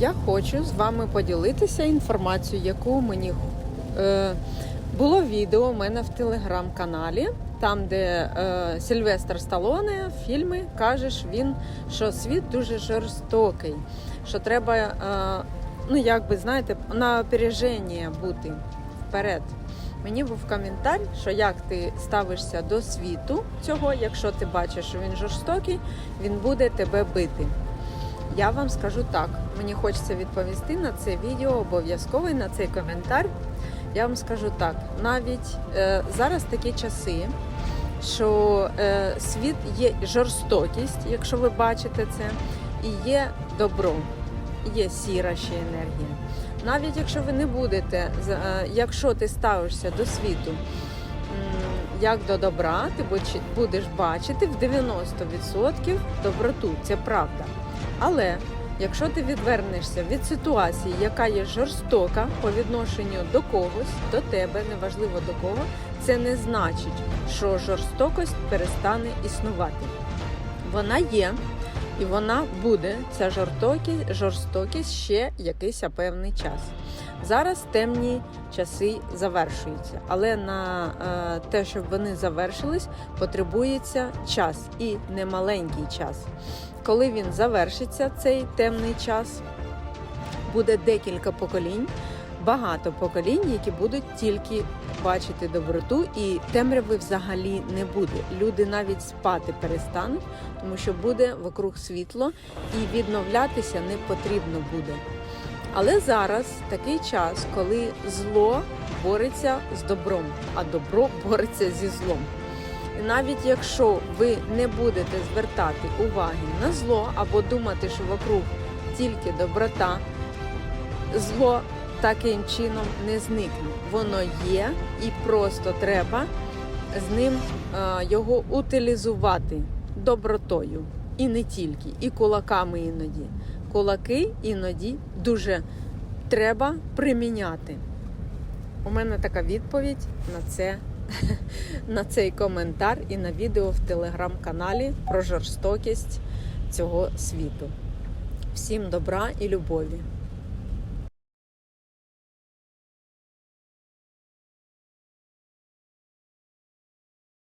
я хочу з вами поділитися інформацією, яку мені е, було відео у мене в телеграм-каналі, там, де е, Сильвестр Сталоне в фільмі кажеш він, що світ дуже жорстокий, що треба, е, ну як би знаєте, на опереження бути вперед. Мені був коментар, що як ти ставишся до світу цього, якщо ти бачиш, що він жорстокий, він буде тебе бити. Я вам скажу так, мені хочеться відповісти на це відео обов'язково на цей коментар. Я вам скажу так, навіть е, зараз такі часи, що е, світ є жорстокість, якщо ви бачите це, і є добро, є сіра ще енергія. Навіть якщо ви не будете, е, якщо ти ставишся до світу як до добра, ти будеш- бачити в 90% доброту, це правда. Але якщо ти відвернешся від ситуації, яка є жорстока по відношенню до когось, до тебе, неважливо до кого, це не значить, що жорстокость перестане існувати. Вона є, і вона буде, ця жорстокість ще якийсь певний час. Зараз темні часи завершуються, але на е, те, щоб вони завершились, потребується час і немаленький час. Коли він завершиться, цей темний час, буде декілька поколінь, багато поколінь, які будуть тільки бачити доброту, і темряви взагалі не буде. Люди навіть спати перестануть, тому що буде вокруг світло, і відновлятися не потрібно буде. Але зараз такий час, коли зло бореться з добром, а добро бореться зі злом. І навіть якщо ви не будете звертати уваги на зло або думати, що вокруг тільки доброта, зло таким чином не зникне. Воно є і просто треба з ним е, його утилізувати добротою. І не тільки, і кулаками іноді. Кулаки іноді дуже треба приміняти. У мене така відповідь на це на цей коментар і на відео в телеграм-каналі про жорстокість цього світу. Всім добра і любові!